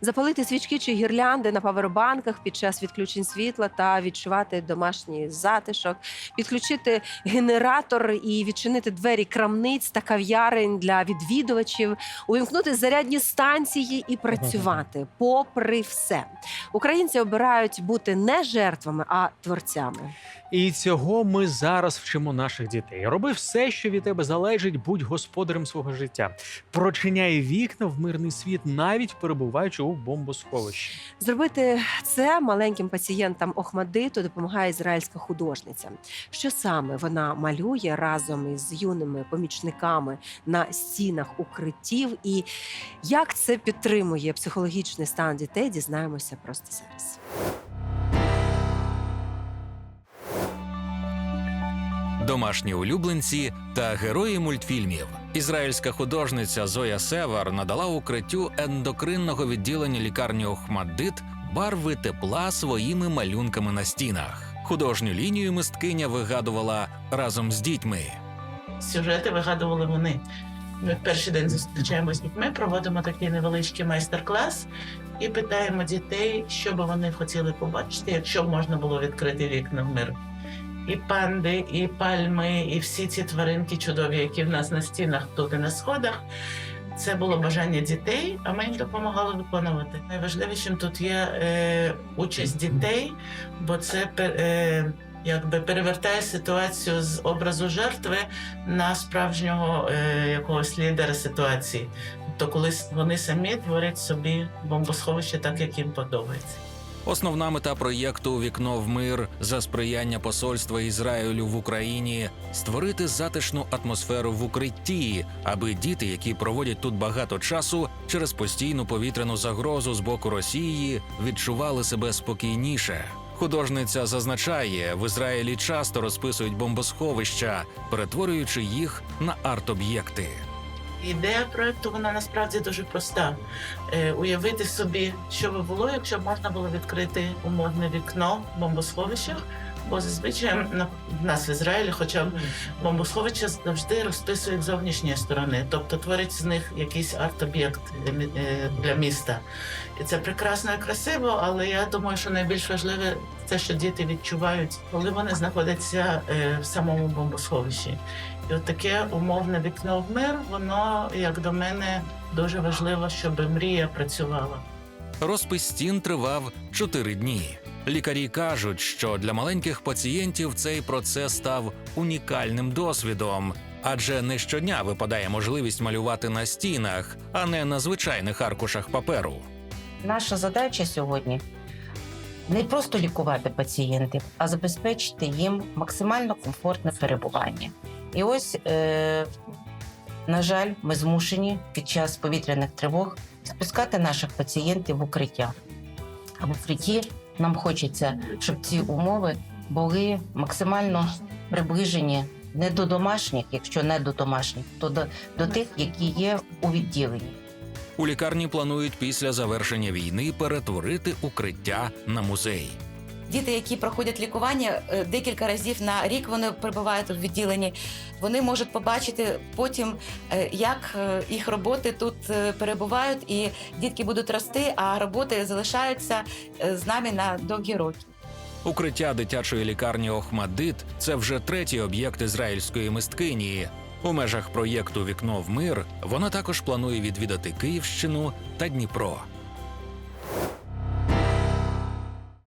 запалити свічки чи гірлянди на павербанках під час відключень світла та відчувати домашній затишок, підключити генератор і відчинити двері крамниць та кав'ярень для відвідувачів, увімкнути зарядні станції і працювати попри все. Українці обирають бути не жертвами, а творцями. І цього ми зараз вчимо наших дітей. Роби все, що від тебе залежить, будь господарем свого життя. Прочиняй вікна в мирний світ, навіть перебуваючи у бомбосховищі. Зробити це маленьким пацієнтам Охмадиту допомагає ізраїльська художниця. Що саме вона малює разом із юними помічниками на стінах укриттів, і як це підтримує психологічний стан дітей, дізнаємося просто зараз. Домашні улюбленці та герої мультфільмів. Ізраїльська художниця Зоя Севар надала укриттю ендокринного відділення лікарні Охмаддит барви тепла своїми малюнками на стінах. Художню лінію мисткиня вигадувала разом з дітьми. сюжети вигадували вони. Ми в перший день зустрічаємося з дітьми, проводимо такий невеличкий майстер-клас і питаємо дітей, що би вони хотіли побачити, якщо б можна було відкрити вікна в мир. І панди, і пальми, і всі ці тваринки чудові, які в нас на стінах тут і на сходах. Це було бажання дітей, а ми їм допомагали виконувати. Найважливішим тут є е, участь дітей, бо це е, якби перевертає ситуацію з образу жертви на справжнього е, якогось лідера ситуації. Тобто, коли вони самі творять собі бомбосховище так, як їм подобається. Основна мета проєкту Вікно в мир за сприяння посольства Ізраїлю в Україні створити затишну атмосферу в укритті, аби діти, які проводять тут багато часу через постійну повітряну загрозу з боку Росії, відчували себе спокійніше. Художниця зазначає, в Ізраїлі часто розписують бомбосховища, перетворюючи їх на арт-об'єкти. Ідея проекту вона насправді дуже проста. Е, уявити собі, що би було, якщо можна було відкрити умовне вікно в бомбосховищах. Бо зазвичай в нас в Ізраїлі, хоча б бомбосховища завжди розписують з зовнішньої сторони, тобто творить з них якийсь арт-об'єкт для мі- е, для міста. І це прекрасно і красиво, але я думаю, що найбільш важливе це, що діти відчувають, коли вони знаходяться е, в самому бомбосховищі. І от таке умовне вікно в мир, воно, як до мене, дуже важливо, щоб мрія працювала. Розпис стін тривав чотири дні. Лікарі кажуть, що для маленьких пацієнтів цей процес став унікальним досвідом, адже не щодня випадає можливість малювати на стінах, а не на звичайних аркушах паперу. Наша задача сьогодні не просто лікувати пацієнтів, а забезпечити їм максимально комфортне перебування. І ось, е, на жаль, ми змушені під час повітряних тривог спускати наших пацієнтів в укриття. А в укритті нам хочеться, щоб ці умови були максимально приближені не до домашніх, якщо не до домашніх, то до, до тих, які є у відділенні. У лікарні планують після завершення війни перетворити укриття на музей. Діти, які проходять лікування е, декілька разів на рік, вони перебувають у відділенні. Вони можуть побачити потім, е, як е, їх роботи тут перебувають, і дітки будуть рости, а роботи залишаються з нами на довгі роки. Укриття дитячої лікарні Охмадит це вже третій об'єкт ізраїльської мисткині. У межах проєкту Вікно в мир вона також планує відвідати Київщину та Дніпро.